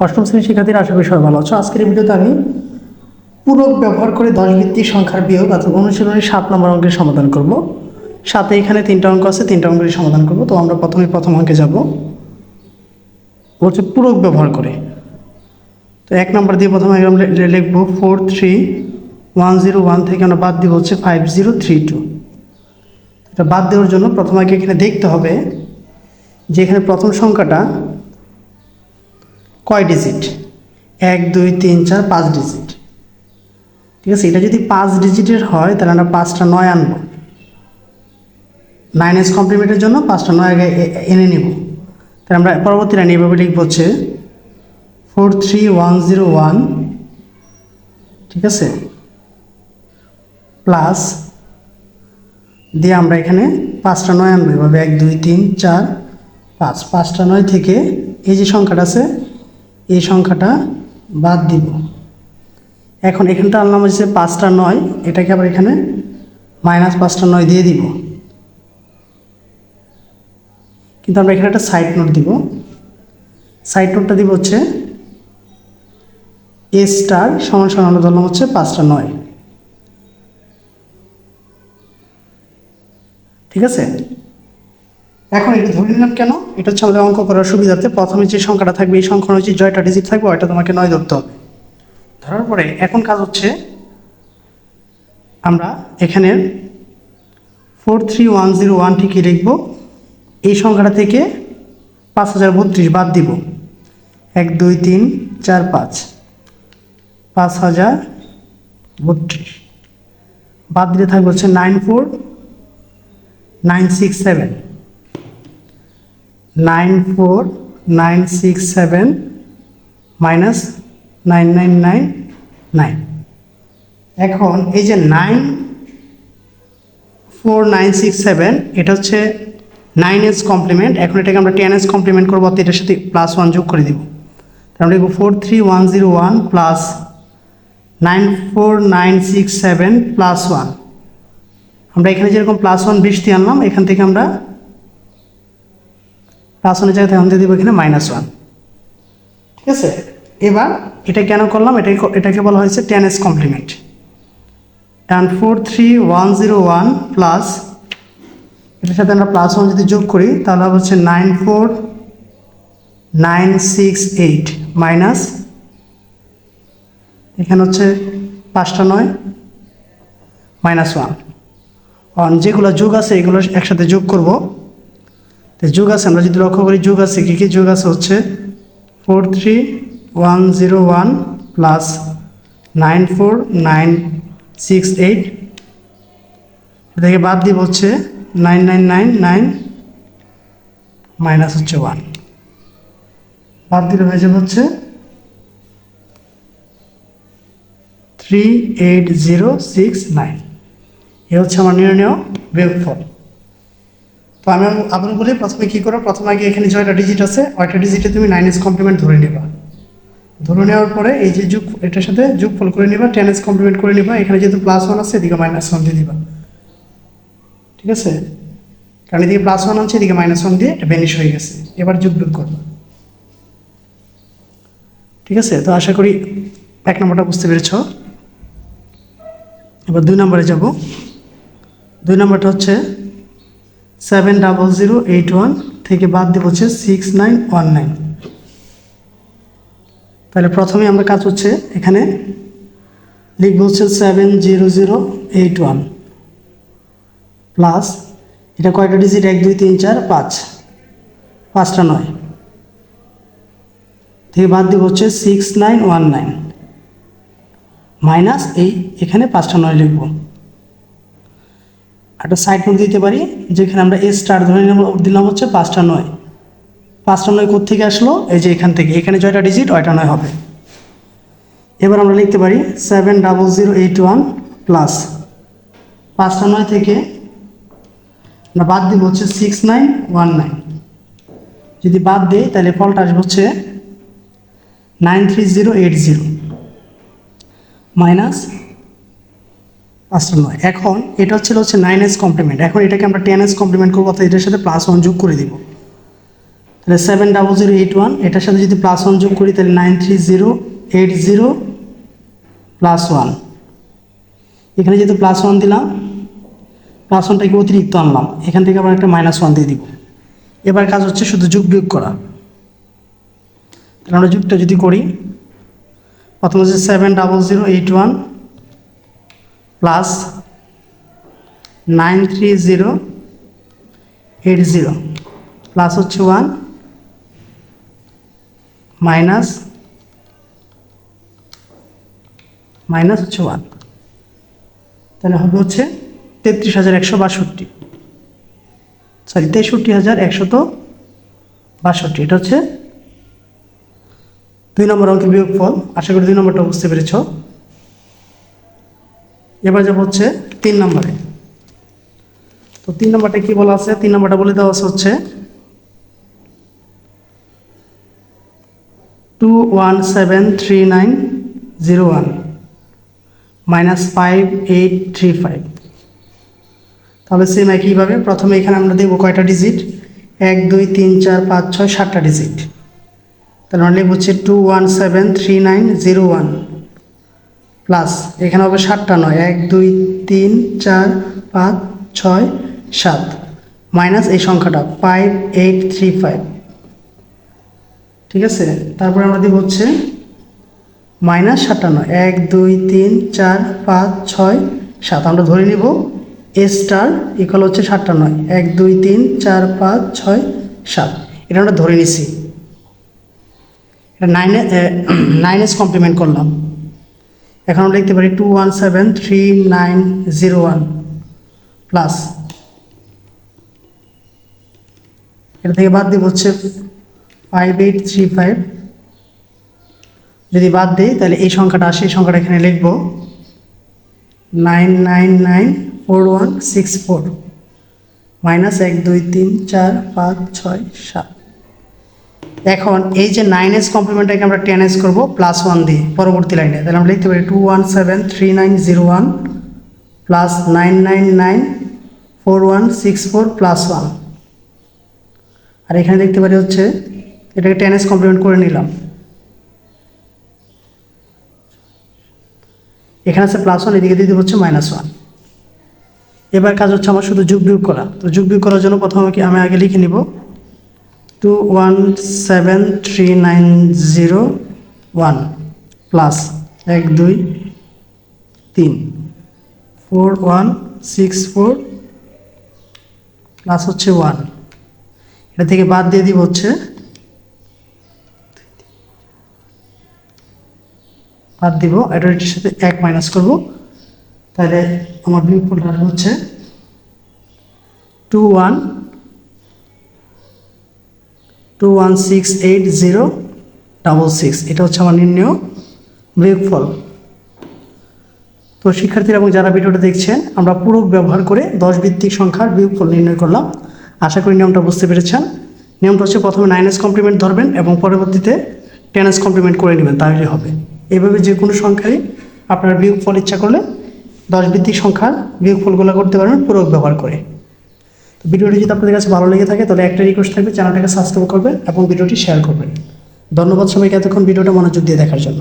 অষ্টম শ্রেণির শিক্ষার্থীরা আশা করি সবাই ভালো আছো। আজকের ভিডিওতে আমি পূরক ব্যবহার করে দশ ভিত্তিক সংখ্যার বিয়োগ অথবা অনুশীলনের সাত নম্বর অঙ্কের সমাধান করব। সাথে এখানে তিনটা অঙ্ক আছে, তিনটা অঙ্কের সমাধান করব। তো আমরা প্রথমে প্রথম অঙ্কে যাব। হচ্ছে পূরক ব্যবহার করে। তো এক নম্বর দিয়ে প্রথমে আমরা লিখব four three one zero one থেকে আমরা বাদ দিব হচ্ছে ফাইভ জিরো থ্রি টু। এটা বাদ দেওয়ার জন্য প্রথমে এখানে দেখতে হবে যে এখানে প্রথম সংখ্যাটা কয় ডিজিট? এক, দুই, তিন, চার, পাঁচ ডিজিট। ঠিক আছে, এটা যদি পাঁচ ডিজিটের হয়, তাহলে আমরা পাঁচটা নয় আনব। নাইন এস কমপ্লিমেন্টের জন্য পাঁচটা নয় আগে এনে নিব। তাহলে আমরা পরবর্তী লাইনে এভাবে লিখব হচ্ছে four three one zero one ঠিক আছে? প্লাস দিয়ে আমরা এখানে পাঁচটা নয় আনব। এভাবে এক, দুই, তিন, চার, পাঁচ। পাঁচটা নয় থেকে এই যে সংখ্যাটা আছে এই সংখ্যাটা বাদ দিব। এখন এখানটা আনলাম হচ্ছে পাঁচটা নয়, এটাকে আবার এখানে মাইনাস পাঁচটা নয় দিয়ে দিব। কিন্তু আমরা এখানে একটা সাইড নোট দিব। সাইড নোটটা দিব হচ্ছে এ স্টার সমান সমান আমরা ধরলাম হচ্ছে পাঁচটা নয়। ঠিক আছে? এখন এটা ধরে নিলাম কেন? এটা হচ্ছে আমাদের অঙ্ক করার সুবিধার্থে প্রথমে যে সংখ্যাটা থাকবে, এই সংখ্যা হচ্ছে জয়টা ডিজিট থাকবে, ওইটা তোমাকে নয় ধরতে হবে। ধরার পরে এখন কাজ হচ্ছে আমরা এখানে four three one zero one ঠিকই লিখব। এই সংখ্যাটা থেকে পাঁচ হাজার বত্রিশ বাদ দিব। এক, দুই, তিন, চার, পাঁচ। পাঁচ হাজার বত্রিশ। বাদ দিলে থাকবে হচ্ছে nine four nine six seven nine four nine six seven minus nine nine nine nine. এখন এই যে nine four nine six seven, এটা হচ্ছে নাইন এস কমপ্লিমেন্ট এখন এটাকে আমরা টেন এস কমপ্লিমেন্ট করব অর্থাৎ এটার সাথে প্লাস ওয়ান যোগ করে দিব। তাহলে আমরা four three one zero one plus nine four nine six seven plus one আমরা এখানে যেরকম প্লাস ওয়ান বৃষ্টি আনলাম, এখান থেকে আমরা ওয়ানের জায়গায় এখন দিয়ে দিব এখানে মাইনাস ওয়ান ঠিক আছে? এবার এটা কেন করলাম? এটাকে এটাকে বলা হয়েছে ten's complement and four three one zero one plus এটার সাথে আমরা প্লাস ওয়ান যদি যোগ করি, তাহলে হচ্ছে nine four nine six eight minus এখানে হচ্ছে পাঁচটা নয় মাইনাস ওয়ান অন যেগুলো যোগ আছে, এগুলো একসাথে যোগ করব। তো যোগ আছে, আমরা যদি লক্ষ্য করি যোগ আছে, কী কী যোগ আছে হচ্ছে? Four three one zero one plus nine four nine six eight এটাকে বাদ দিব হচ্ছে nine nine nine nine minus হচ্ছে ওয়ান বাদ দিলে হয়ে যাবে হচ্ছে three eight zero six nine এ হচ্ছে আমার নির্ণয় বিয়োগফল। তো আমি আবার বলি, প্রথমে কী করো? প্রথমে আগে এখানে ছয়টা ডিজিট আছে। ওইটা ডিজিটে তুমি নাইন এস কমপ্লিমেন্ট ধরে নেবা। ধরে নেওয়ার পরে এই যে যুগ, এটার সাথে যুগ ফল করে নিবা টেন এস কমপ্লিমেন্ট করে নিবা। এখানে যেহেতু প্লাস ওয়ান আছে, এদিকে মাইনাস ওয়ান দিয়ে দিবা। ঠিক আছে? কারণ এদিকে প্লাস ওয়ান আছে এদিকে মাইনাস ওয়ান দিয়ে এটা বেনিশ হয়ে গেছে। এবার যুগ বিয়োগ করবা ঠিক আছে? তো আশা করি এক নম্বরটা বুঝতে পেরেছ। এবার দুই নম্বরে যাব। দুই নম্বরটা হচ্ছে seven double zero eight one থেকে বাদ দেব হচ্ছে সিক্স নাইন ওয়ান নাইন তাহলে প্রথমে আমরা কাজ হচ্ছে এখানে লিখব হচ্ছে seven zero zero eight one plus এটা কয়টা ডিজিট এক, দুই, তিন, চার, পাঁচ। পাঁচটা নয়। থেকে বাদ দিব হচ্ছে six nine one nine minus এই এখানে পাঁচটা নয় লিখব। একটা সাইড নোট দিতে পারি, যেখানে আমরা এ স্টার ধরে দিলাম হচ্ছে পাঁচটা নয়। পাঁচটা নয় থেকে আসলো? এই যে এখান থেকে। এখানে জয়টা ডিজিট ওয়টা নয় হবে। এবার আমরা লিখতে পারি seven double zero eight one plus পাঁচটা নয় থেকে আমরা বাদ দিব হচ্ছে সিক্স নাইন ওয়ান নাইন যদি বাদ দিই, তাহলে ফলটা আসবে হচ্ছে nine three zero eight zero minus নয় এখন এটা হচ্ছে হচ্ছে নাইন এস কমপ্লিমেন্ট এখন এটাকে আমরা টেন এস কমপ্লিমেন্ট করব, অর্থাৎ এটার সাথে প্লাস ওয়ান যোগ করে দিব। তাহলে seven double zero eight one এটার সাথে যদি প্লাস ওয়ান যোগ করি, তাহলে nine three zero eight zero plus one এখানে যেহেতু প্লাস ওয়ান দিলাম প্লাস ওয়ানটাকে অতিরিক্ত আনলাম, এখান থেকে আবার একটা মাইনাস ওয়ান দিয়ে দিব। এবার কাজ হচ্ছে শুধু যোগ বিয়োগ করা। তাহলে আমরা যুগটা যদি করি, প্রথম হচ্ছে seven double zero eight one plus nine three zero eight zero plus হচ্ছে ওয়ান মাইনাস মাইনাস হচ্ছে ওয়ান। তাহলে হবে হচ্ছে তেত্রিশ হাজার একশো বাষট্টি। সরি তেষট্টি হাজার একশত বাষট্টি। এটা হচ্ছে দুই নম্বর অঙ্কের বিয়োগফল। আশা করি দুই নম্বরটা বুঝতে পেরেছ। এবার যাব হচ্ছে তিন নম্বরে। তো তিন নম্বরটা কি বলা আছে? তিন নম্বরটা বলে দেওয়া আছে হচ্ছে two one seven three nine zero one minus five eight three five তাহলে সেম একইভাবে প্রথমে এখানে আমরা দেখব কয়টা ডিজিট এক, দুই, তিন, চার, পাঁচ, ছয়, সাতটা ডিজিট তাহলে আমরা লিখব হচ্ছে two one seven three nine zero one plus এখানে হবে সাতটা নয়। এক, দুই, তিন, চার, পাঁচ, ছয়, সাত। মাইনাস এই সংখ্যাটা ফাইভ এইট থ্রি ফাইভ ঠিক আছে? তারপরে আমরা দিব হচ্ছে মাইনাস সাতান্ন এক, দুই, তিন, চার, পাঁচ, ছয়, সাত। আমরা ধরে নিব এ স্টার ইকুয়াল হচ্ছে সাতটা নয়। এক, দুই, তিন, চার, পাঁচ, ছয়, সাত। এটা আমরা ধরে নিছি। এটা নাইনে নাইন এস কমপ্লিমেন্ট করলাম। এখন আমরা লিখতে পারি two one seven three nine zero one plus এটা থেকে বাদ দিব হচ্ছে ফাইভ এইট থ্রি ফাইভ যদি বাদ দিই, তাহলে এই সংখ্যাটা আসে, এই সংখ্যাটা এখানে লিখব nine nine nine four one six four minus এক, দুই, তিন, চার, পাঁচ, ছয়, সাত। এখন এই যে নাইন এস কমপ্লিমেন্টটাকে আমরা টেন এস করব প্লাস ওয়ান দিয়ে, পরবর্তী লাইনে তাহলে আমরা লিখতে পারি two one seven three nine zero one plus nine nine nine four one six four plus one আর এখানে দেখতে পারি হচ্ছে, এটাকে টেন এস কমপ্লিমেন্ট করে নিলাম। এখানে আছে প্লাস ওয়ান এদিকে দিয়ে হচ্ছে মাইনাস ওয়ান এবার কাজ হচ্ছে আমার শুধু যোগ বিয়োগ করা। তো যোগ বিয়োগ করার জন্য প্রথমে কি আমি আগে লিখে নিব? Two one seven three nine zero one plus এক দুই তিন four one six four plus হচ্ছে ওয়ান এটা থেকে বাদ দিয়ে দিব হচ্ছে বাদ দিব এটা এটার সাথে এক মাইনাস করব তাহলে আমার বিয়োগফলটা হচ্ছে two one two one six eight zero double six এটা হচ্ছে আমার নির্ণয় বিয়োগফল। তো শিক্ষার্থীরা এবং যারা ভিডিওটা দেখছেন, আমরা পূরক ব্যবহার করে দশ ভিত্তিক সংখ্যার বিয়োগফল নির্ণয় করলাম। আশা করি নিয়মটা বুঝতে পেরেছেন। নিয়মটা হচ্ছে প্রথমে নাইন এস কমপ্লিমেন্ট ধরবেন এবং পরবর্তীতে টেন এস কমপ্লিমেন্ট করে নেবেন তাহলে হবে। এইভাবে যে কোনো সংখ্যারই আপনার বিয়োগফল ইচ্ছা করলে দশ ভিত্তিক সংখ্যার বিয়োগফলগুলো করতে পারবেন পূরক ব্যবহার করে। ভিডিওটি যদি আপনাদের কাছে ভালো লেগে থাকে, তাহলে একটা রিকোয়েস্ট থাকবে, চ্যানেলটাকে সাবস্ক্রাইব করবেন এবং ভিডিওটি শেয়ার করবেন। ধন্যবাদ সবাইকে এতক্ষণ ভিডিওটা মনোযোগ দিয়ে দেখার জন্য।